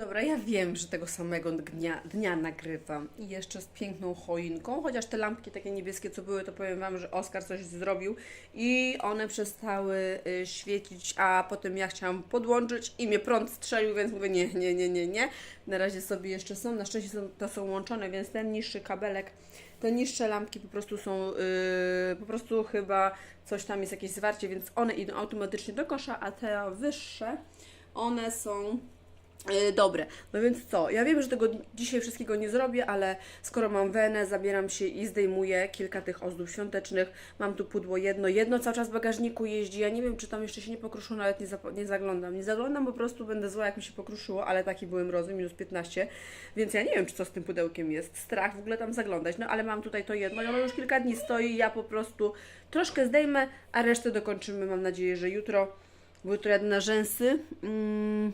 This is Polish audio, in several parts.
Dobra, ja wiem, że tego samego dnia, dnia nagrywam. I jeszcze z piękną choinką, chociaż te lampki takie niebieskie, co były, to powiem Wam, że Oskar coś zrobił. I one przestały y, świecić, a potem ja chciałam podłączyć i mnie prąd strzelił, więc mówię nie, nie, nie, nie, nie. Na razie sobie jeszcze są, na szczęście są, to są łączone, więc ten niższy kabelek, te niższe lampki po prostu są, y, po prostu chyba coś tam jest jakieś zwarcie, więc one idą automatycznie do kosza, a te wyższe, one są Dobre, no więc co? Ja wiem, że tego dzisiaj wszystkiego nie zrobię, ale skoro mam wenę, zabieram się i zdejmuję kilka tych ozdób świątecznych. Mam tu pudło jedno, jedno cały czas w bagażniku jeździ. Ja nie wiem, czy tam jeszcze się nie pokruszyło, nawet nie, nie zaglądam. Nie zaglądam, po prostu będę zła, jak mi się pokruszyło, ale taki byłem mrozy, minus 15, więc ja nie wiem, czy co z tym pudełkiem jest. Strach w ogóle tam zaglądać, no ale mam tutaj to jedno i ono już kilka dni stoi. Ja po prostu troszkę zdejmę, a resztę dokończymy, mam nadzieję, że jutro. Jutro jadę na rzęsy. Mm.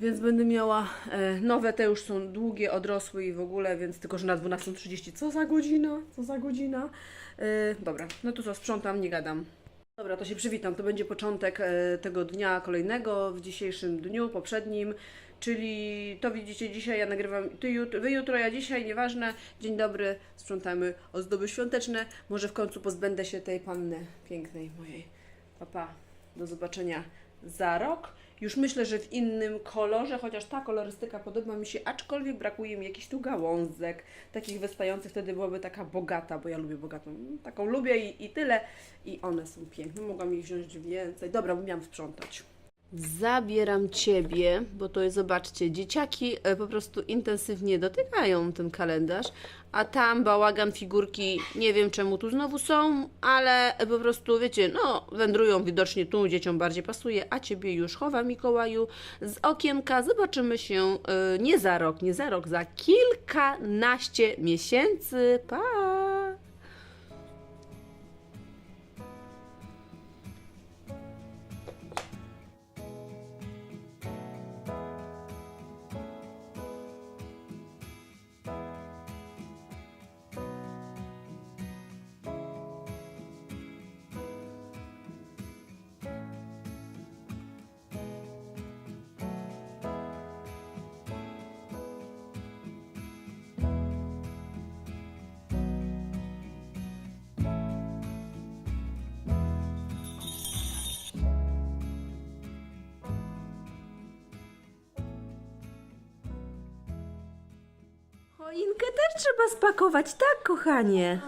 Więc będę miała e, nowe, te już są długie, odrosłe i w ogóle, więc tylko, że na 12.30. Co za godzina? Co za godzina? E, dobra, no to co, sprzątam, nie gadam. Dobra, to się przywitam. To będzie początek e, tego dnia kolejnego w dzisiejszym dniu, poprzednim, czyli to widzicie dzisiaj, ja nagrywam, ty jutro, wy jutro, ja dzisiaj, nieważne. Dzień dobry, sprzątamy ozdoby świąteczne. Może w końcu pozbędę się tej panny pięknej mojej. Papa, do zobaczenia za rok. Już myślę, że w innym kolorze, chociaż ta kolorystyka podoba mi się, aczkolwiek brakuje mi jakichś tu gałązek, takich wystających, wtedy byłaby taka bogata, bo ja lubię bogatą, taką lubię i, i tyle. I one są piękne, mogłam ich wziąć więcej. Dobra, bo miałam sprzątać. Zabieram Ciebie, bo to jest, zobaczcie, dzieciaki e, po prostu intensywnie dotykają ten kalendarz, a tam bałagan, figurki, nie wiem czemu tu znowu są, ale po prostu, wiecie, no, wędrują widocznie tu, dzieciom bardziej pasuje, a Ciebie już chowa Mikołaju z okienka. Zobaczymy się e, nie za rok, nie za rok, za kilkanaście miesięcy. Pa! Choinkę też trzeba spakować, tak, kochanie?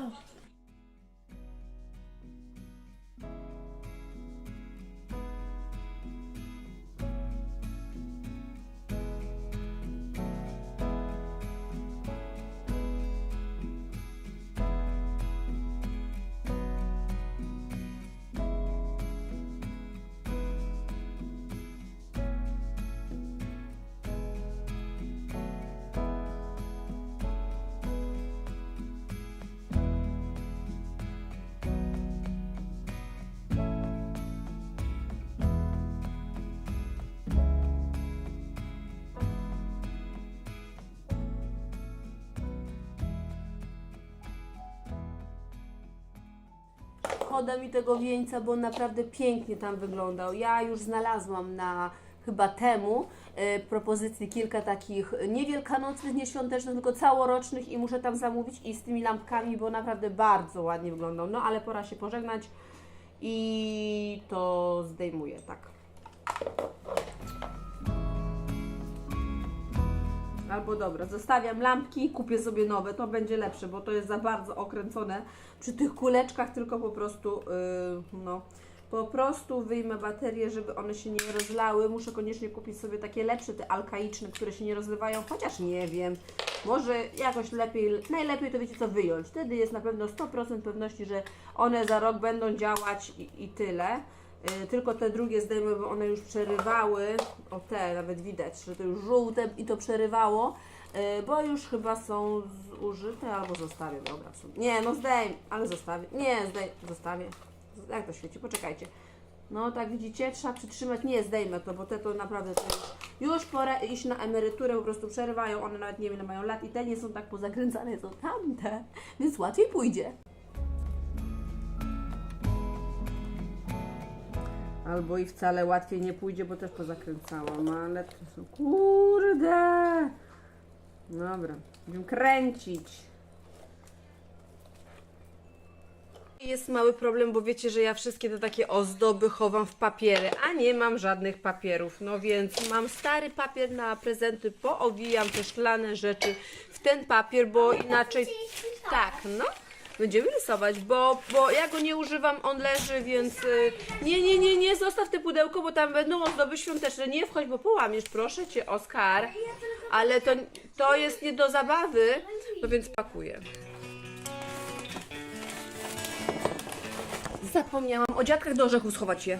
Szkoda mi tego wieńca, bo on naprawdę pięknie tam wyglądał. Ja już znalazłam na chyba temu e, propozycji kilka takich nie wielkanocnych, nie świątecznych, tylko całorocznych i muszę tam zamówić i z tymi lampkami, bo naprawdę bardzo ładnie wyglądał. No ale pora się pożegnać i to zdejmuję, tak. Albo dobra, zostawiam lampki, kupię sobie nowe, to będzie lepsze, bo to jest za bardzo okręcone przy tych kuleczkach, tylko po prostu, yy, no, po prostu wyjmę baterie, żeby one się nie rozlały. Muszę koniecznie kupić sobie takie lepsze, te alkaiczne, które się nie rozlewają, chociaż nie wiem, może jakoś lepiej, najlepiej to wiecie co, wyjąć. Wtedy jest na pewno 100% pewności, że one za rok będą działać i, i tyle. Yy, tylko te drugie zdejmę, bo one już przerywały. O te nawet widać, że to już żółte i to przerywało. Yy, bo już chyba są zużyte albo zostawię. Dobra. Nie, no zdejm, ale zostawię. Nie, zdej, zostawię. Jak to świeci? Poczekajcie. No tak widzicie, trzeba przytrzymać. Nie, zdejmę to, bo te to naprawdę już pora iść na emeryturę, po prostu przerywają. One nawet nie wiem, ile mają lat i te nie są tak pozakręcane, są tamte, więc łatwiej pójdzie. Albo i wcale łatwiej nie pójdzie, bo też pozakręcałam, ale to są... Kurde! Dobra, będziemy kręcić. Jest mały problem, bo wiecie, że ja wszystkie te takie ozdoby chowam w papiery, a nie mam żadnych papierów. No więc mam stary papier na prezenty, poowijam te szklane rzeczy w ten papier, bo inaczej... Tak, no. Będziemy rysować, bo, bo ja go nie używam, on leży, więc y, nie, nie, nie, nie, zostaw te pudełko, bo tam będą ozdoby świąteczne. Nie wchodź, bo połamiesz, proszę Cię, Oskar. Ale to, to jest nie do zabawy, no więc pakuję. Zapomniałam o dziadkach do orzechów schować je.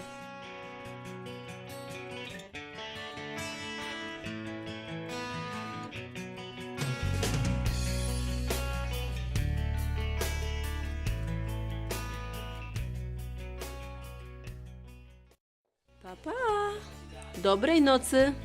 Pa. Dobrej nocy.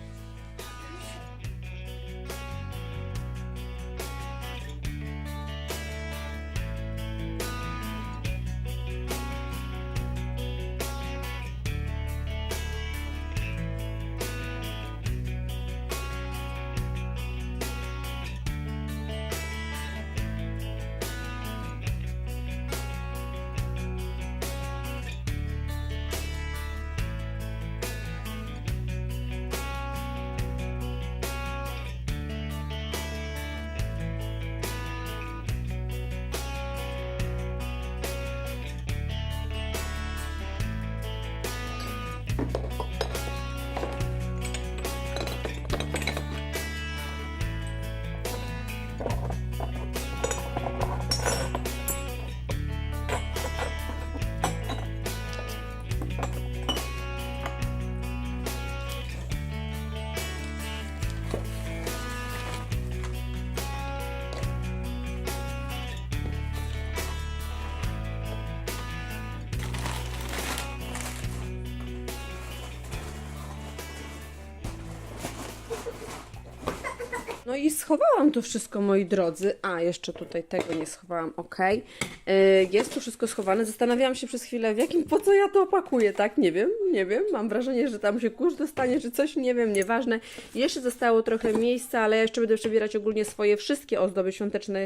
No i schowałam to wszystko, moi drodzy. A, jeszcze tutaj tego nie schowałam, ok. Jest tu wszystko schowane. Zastanawiałam się przez chwilę, w jakim, po co ja to opakuję, tak? Nie wiem, nie wiem. Mam wrażenie, że tam się kurz dostanie, czy coś, nie wiem, nieważne. Jeszcze zostało trochę miejsca, ale jeszcze będę przebierać ogólnie swoje wszystkie ozdoby świąteczne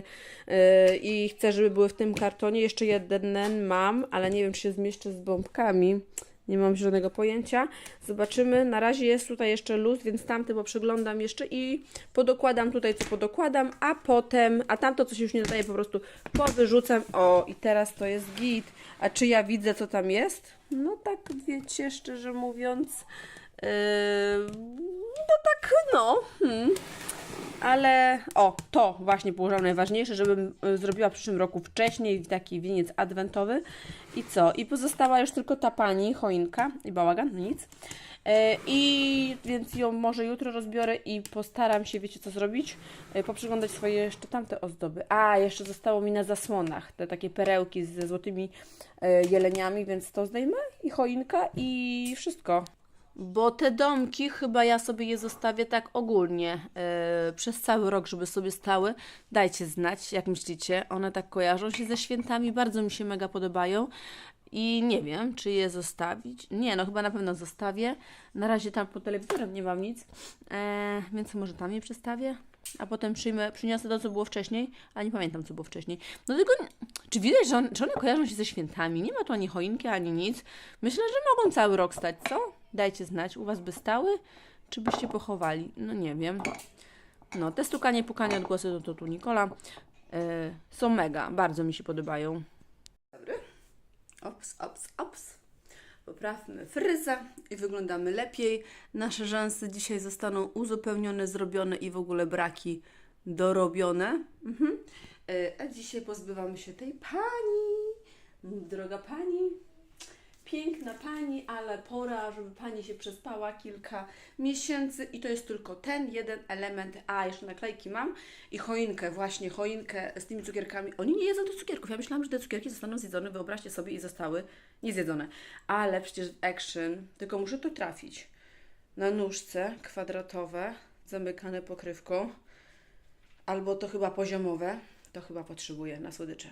yy, i chcę, żeby były w tym kartonie. Jeszcze jeden mam, ale nie wiem, czy się zmieszczę z bombkami. Nie mam żadnego pojęcia. Zobaczymy. Na razie jest tutaj jeszcze luz, więc tamty poprzyglądam jeszcze i podokładam tutaj, co podokładam, a potem, a tamto, co się już nie nadaje, po prostu powyrzucam. O, i teraz to jest git. A czy ja widzę, co tam jest? No tak, wiecie, szczerze mówiąc, yy, no tak, no. Hmm. Ale o, to właśnie położyłam najważniejsze, żebym y, zrobiła w przyszłym roku wcześniej taki winiec adwentowy. I co? I pozostała już tylko ta pani, choinka i bałagan, no nic. E, I więc ją może jutro rozbiorę i postaram się, wiecie co zrobić? E, Poprzyglądać swoje jeszcze tamte ozdoby. A, jeszcze zostało mi na zasłonach te takie perełki ze złotymi e, jeleniami, więc to zdejmę i choinka i wszystko. Bo te domki chyba ja sobie je zostawię tak ogólnie yy, przez cały rok, żeby sobie stały. Dajcie znać, jak myślicie. One tak kojarzą się ze świętami, bardzo mi się mega podobają. I nie wiem, czy je zostawić. Nie, no chyba na pewno zostawię. Na razie tam pod telewizorem nie mam nic, e, więc może tam je przestawię. A potem przyjmę, przyniosę to, co było wcześniej, a nie pamiętam, co było wcześniej. No tylko, czy widać, że, on, że one kojarzą się ze świętami? Nie ma tu ani choinki, ani nic. Myślę, że mogą cały rok stać, co? Dajcie znać, u Was by stały, czy byście pochowali? No nie wiem. No, te stukanie, pukanie, odgłosy to tu Nikola. E, są mega, bardzo mi się podobają. Dobry. Ops, ops, ops. Poprawmy fryzę i wyglądamy lepiej. Nasze rzęsy dzisiaj zostaną uzupełnione, zrobione i w ogóle braki dorobione. Mhm. E, A dzisiaj pozbywamy się tej pani. Droga pani, piękna pani, ale pora, żeby pani się przespała kilka miesięcy i to jest tylko ten jeden element. A, jeszcze naklejki mam i choinkę, właśnie choinkę z tymi cukierkami. Oni nie jedzą tych cukierków. Ja myślałam, że te cukierki zostaną zjedzone, wyobraźcie sobie, i zostały niezjedzone. Ale przecież action, tylko muszę to trafić. Na nóżce kwadratowe, zamykane pokrywką, albo to chyba poziomowe, to chyba potrzebuję na słodycze.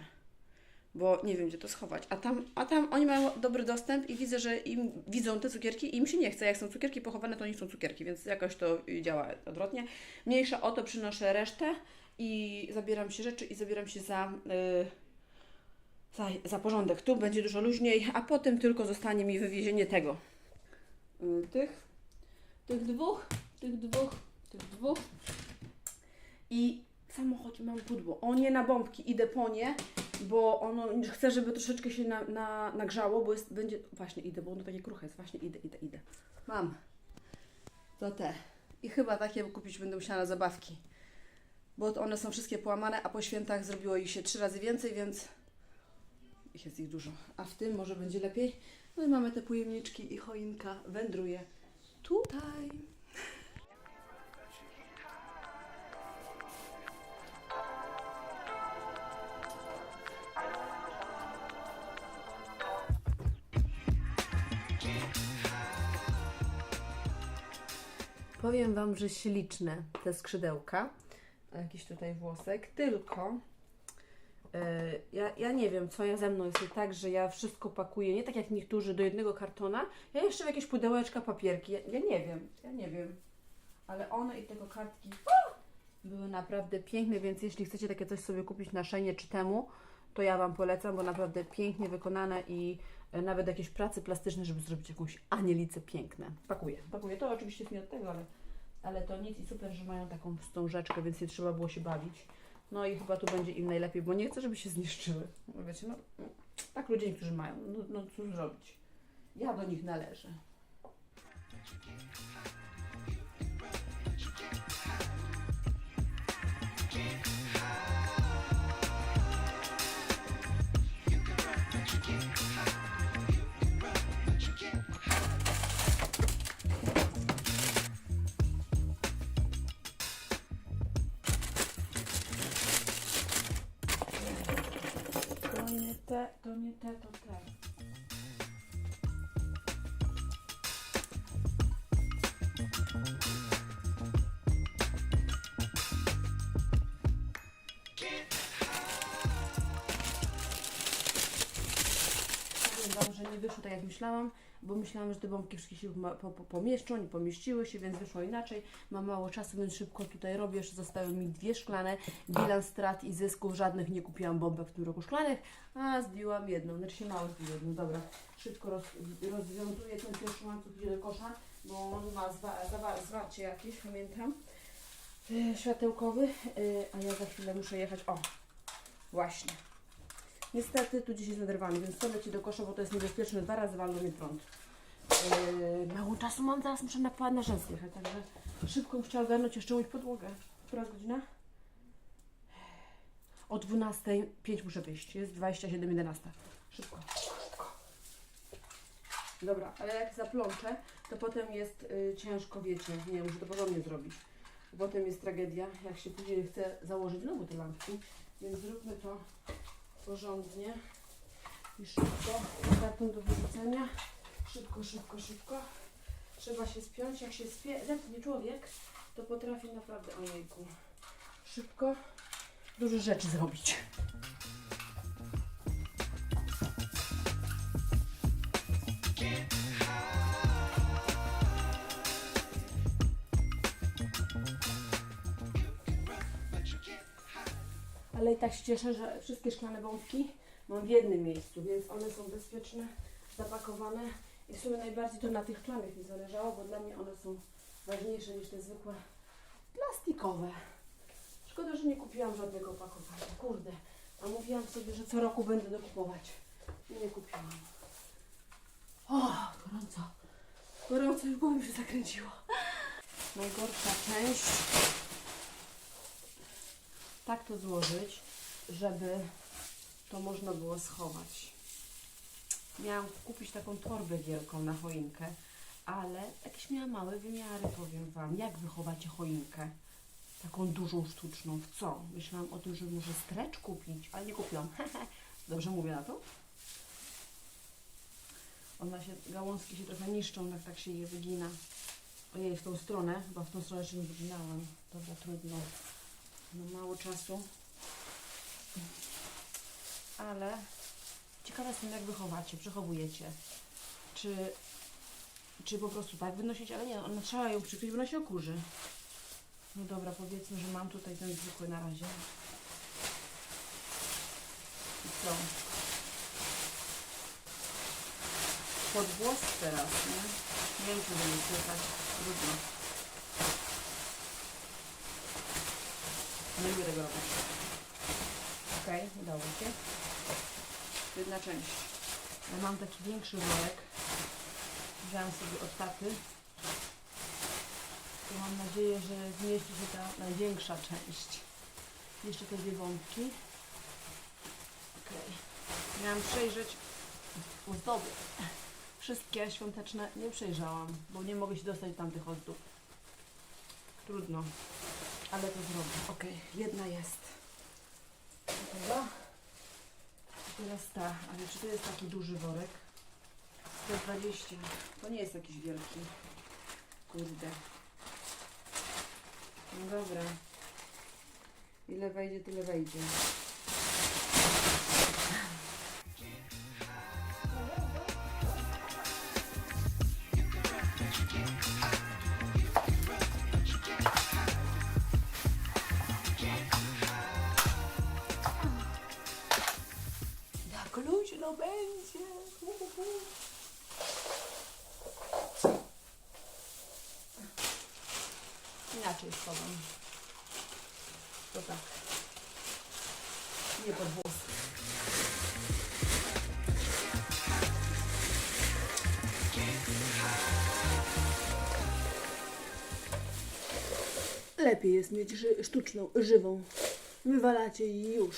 Bo nie wiem, gdzie to schować. A tam, a tam oni mają dobry dostęp i widzę, że im widzą te cukierki i im się nie chce. Jak są cukierki pochowane, to nie są cukierki, więc jakoś to działa odwrotnie. Mniejsza o to, przynoszę resztę i zabieram się rzeczy i zabieram się za, y, za, za porządek. Tu będzie dużo luźniej, a potem tylko zostanie mi wywiezienie tego. Y, tych, tych dwóch, tych dwóch, tych dwóch. I w samochodzie mam pudło. O nie na bombki, idę po nie, bo ono chcę, żeby troszeczkę się na, na, nagrzało, bo jest, będzie. Właśnie idę, bo ono takie kruche jest. Właśnie idę, idę, idę. Mam. To te. I chyba takie kupić będę musiała na zabawki. Bo one są wszystkie połamane, a po świętach zrobiło ich się trzy razy więcej, więc ich jest ich dużo. A w tym może będzie lepiej. No i mamy te pojemniczki i choinka wędruje tutaj. Powiem Wam, że śliczne te skrzydełka. Jakiś tutaj włosek, tylko e, ja, ja nie wiem, co ja ze mną jest tak, że ja wszystko pakuję, nie tak jak niektórzy, do jednego kartona. Ja jeszcze w jakieś pudełeczka, papierki. Ja, ja nie wiem, ja nie wiem. Ale one i tego kartki o, były naprawdę piękne, więc jeśli chcecie takie coś sobie kupić na szejnie czy temu, to ja Wam polecam, bo naprawdę pięknie wykonane i e, nawet jakieś prace plastyczne, żeby zrobić jakąś anielicę piękne. Pakuję, pakuję. To oczywiście jest nie od tego, ale, ale to nic i super, że mają taką wstążeczkę, więc nie trzeba było się bawić. No i chyba tu będzie im najlepiej, bo nie chcę, żeby się zniszczyły. Wiecie, no tak ludzie niektórzy mają. No, no cóż zrobić. Ja do nich należę. Te, to nie te, to te. Że nie wyszło tak jak myślałam, bo myślałam, że te bombki wszystkie się po, po, pomieszczą, nie pomieściły się, więc wyszło inaczej. Mam mało czasu, więc szybko tutaj robię. Jeszcze zostały mi dwie szklane. Bilans strat i zysków żadnych nie kupiłam bombek w tym roku szklanych, a zdjęłam jedną, znaczy się mało zdjęłam jedną. Dobra, szybko roz, rozwiązuję ten pierwszy łańcuch idzie do kosza, bo on ma zwarcie jakieś, pamiętam. Yy, światełkowy, yy, a ja za chwilę muszę jechać. O, właśnie. Niestety tu dzisiaj naderwany, więc to leci do kosza, bo to jest niebezpieczne. Dwa razy walną mnie prąd. Yy, mało czasu mam, zaraz muszę na, na rzęs jechać, także szybko chciała ogarnąć jeszcze umyć podłogę. Która jest godzina? O 12.05 muszę wyjść. Jest 27.11. Szybko, szybko. Dobra, ale jak zaplączę, to potem jest y, ciężko, wiecie, nie muszę to porządnie zrobić. Potem jest tragedia, jak się później chce założyć znowu te lampki, więc zróbmy to porządnie i szybko. Karton do wyrzucenia. Szybko, szybko, szybko. Trzeba się spiąć. Jak się spie, zepnie człowiek, to potrafi naprawdę, ojejku, szybko dużo rzeczy zrobić. Tak się cieszę, że wszystkie szklane bombki mam w jednym miejscu, więc one są bezpieczne, zapakowane i w sumie najbardziej to na tych szklanych mi zależało, bo dla mnie one są ważniejsze niż te zwykłe plastikowe. Szkoda, że nie kupiłam żadnego opakowania. Kurde, a mówiłam sobie, że co roku będę dokupować. I nie kupiłam. O, gorąco. Gorąco, już głowa mi się zakręciło. Najgorsza część. Tak to złożyć, żeby to można było schować. Miałam kupić taką torbę wielką na choinkę, ale jakieś miała małe wymiary, powiem Wam. Jak wychowacie choinkę? Taką dużą, sztuczną. W co? Myślałam o tym, żeby może stretch kupić, ale nie kupiłam. Dobrze mówię na to? Ona się, gałązki się trochę niszczą, jak tak się je wygina. Ojej, w tą stronę, chyba w tą stronę nie wyginałam. Dobra, trudno. No mało czasu. Ale Ciekawa jestem, jak wychowacie, przechowujecie. Czy, czy po prostu tak wynosić, ale nie, no, trzeba ją przykryć, bo ona się okurzy. No dobra, powiedzmy, że mam tutaj ten zwykły na razie. I co? Pod włos teraz, nie? Nie wiem, czy będzie słychać. Trudno. Nie lubię tego robić. Okej, udało się. Jedna część. Ja mam taki większy worek. Wziąłem sobie od taty. To mam nadzieję, że zmieści się ta największa część. Jeszcze te dwie wątki. Okej. Miałam przejrzeć ozdoby. Wszystkie świąteczne nie przejrzałam, bo nie mogę się dostać do tamtych ozdób. Trudno, ale to zrobię. Okej, jedna jest. Gotowa. I teraz ta, ale czy to jest taki duży worek? 120. To nie jest jakiś wielki. Kurde. No dobra. Ile wejdzie, tyle wejdzie. Inaczej schowam. To tak. Nie pod włos. Lepiej jest mieć ży- sztuczną, żywą. Wywalacie i już.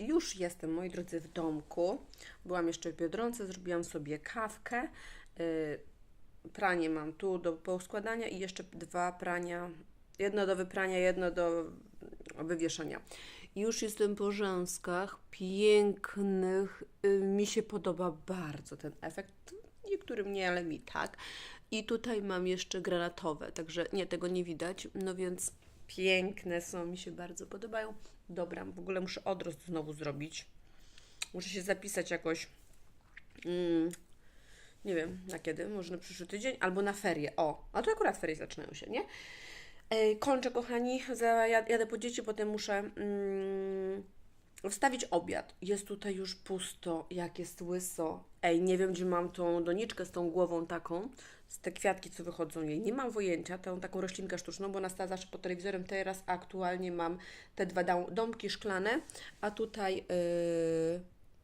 Już jestem, moi drodzy, w domku. Byłam jeszcze w Biedronce, zrobiłam sobie kawkę. Yy, pranie mam tu do poskładania i jeszcze dwa prania. Jedno do wyprania, jedno do wywieszenia. Już jestem po rzęskach, pięknych. Yy, Mi się podoba bardzo ten efekt. Niektórym nie, ale mi tak. I tutaj mam jeszcze granatowe, także nie, tego nie widać. No więc piękne są, mi się bardzo podobają. Dobra, w ogóle muszę odrost znowu zrobić. Muszę się zapisać jakoś. Mm, nie wiem na kiedy, może na przyszły tydzień, albo na ferie. O, a to akurat ferie zaczynają się, nie? Kończę, kochani, jadę po dzieci, potem muszę mm, wstawić obiad. Jest tutaj już pusto, jak jest łyso. Ej, nie wiem, gdzie mam tą doniczkę z tą głową taką, z te kwiatki, co wychodzą jej. Nie mam wojęcia, tą taką roślinkę sztuczną, bo ona stała zawsze pod telewizorem. Teraz aktualnie mam te dwa dom- domki szklane, a tutaj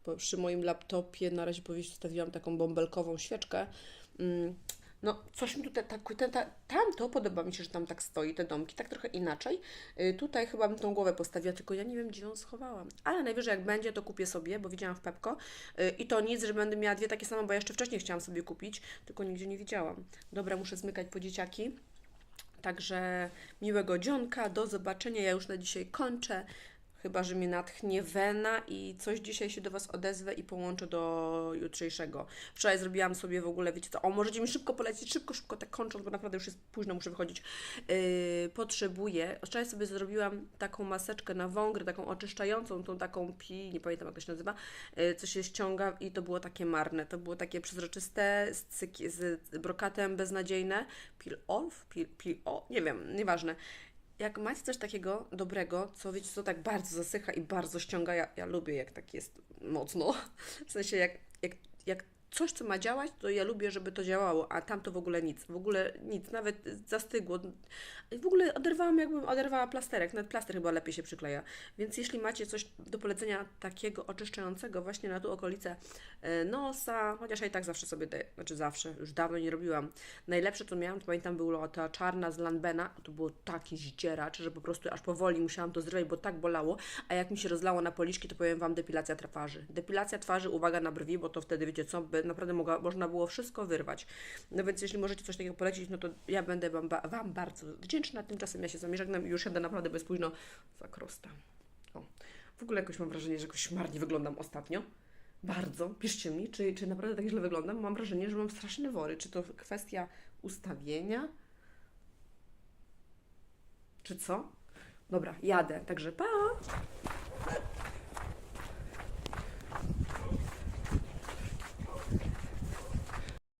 yy, przy moim laptopie na razie postawiłam taką bąbelkową świeczkę. Mm, no, coś mi tutaj, tak, ten, ta, tamto podoba mi się, że tam tak stoi, te domki, tak trochę inaczej. Y, tutaj chyba bym tą głowę postawiła, tylko ja nie wiem, gdzie ją schowałam. Ale najwyżej jak będzie, to kupię sobie, bo widziałam w Pepko. Y, I to nic, że będę miała dwie takie same, bo jeszcze wcześniej chciałam sobie kupić, tylko nigdzie nie widziałam. Dobra, muszę zmykać po dzieciaki. Także miłego dzionka, do zobaczenia. Ja już na dzisiaj kończę. Chyba, że mnie natchnie wena i coś dzisiaj się do Was odezwę i połączę do jutrzejszego. Wczoraj zrobiłam sobie w ogóle, wiecie co, o, możecie mi szybko polecić, szybko, szybko, tak kończąc, bo naprawdę już jest późno, muszę wychodzić. Yy, potrzebuję, wczoraj sobie zrobiłam taką maseczkę na wągry, taką oczyszczającą, tą taką pi, nie pamiętam jak to się nazywa, yy, co się ściąga i to było takie marne, to było takie przezroczyste, z, cyki, z brokatem beznadziejne, peel off, peel, peel off, nie wiem, nieważne jak macie coś takiego dobrego, co wiecie, co tak bardzo zasycha i bardzo ściąga, ja, ja lubię jak tak jest mocno. W sensie jak, jak, jak coś, co ma działać, to ja lubię, żeby to działało, a tam to w ogóle nic, w ogóle nic, nawet zastygło. W ogóle oderwałam, jakbym oderwała plasterek, nawet plaster chyba lepiej się przykleja. Więc jeśli macie coś do polecenia takiego oczyszczającego właśnie na tu okolicę e, nosa, chociaż ja i tak zawsze sobie daję, znaczy zawsze, już dawno nie robiłam. Najlepsze co miałam, to pamiętam była ta czarna z Lanbena, to było taki zdzieracz, że po prostu aż powoli musiałam to zrobić, bo tak bolało, a jak mi się rozlało na policzki, to powiem Wam depilacja twarzy. Depilacja twarzy, uwaga na brwi, bo to wtedy wiecie co, żeby naprawdę mogła, można było wszystko wyrwać. No więc jeśli możecie coś takiego polecić, no to ja będę Wam, wam bardzo wdzięczna. Tymczasem ja się z Wami żegnam i już jadę naprawdę bez późno za krosta. O. W ogóle jakoś mam wrażenie, że jakoś marnie wyglądam ostatnio. Bardzo. Piszcie mi, czy, czy naprawdę tak źle wyglądam. Mam wrażenie, że mam straszne wory. Czy to kwestia ustawienia? Czy co? Dobra, jadę. Także pa!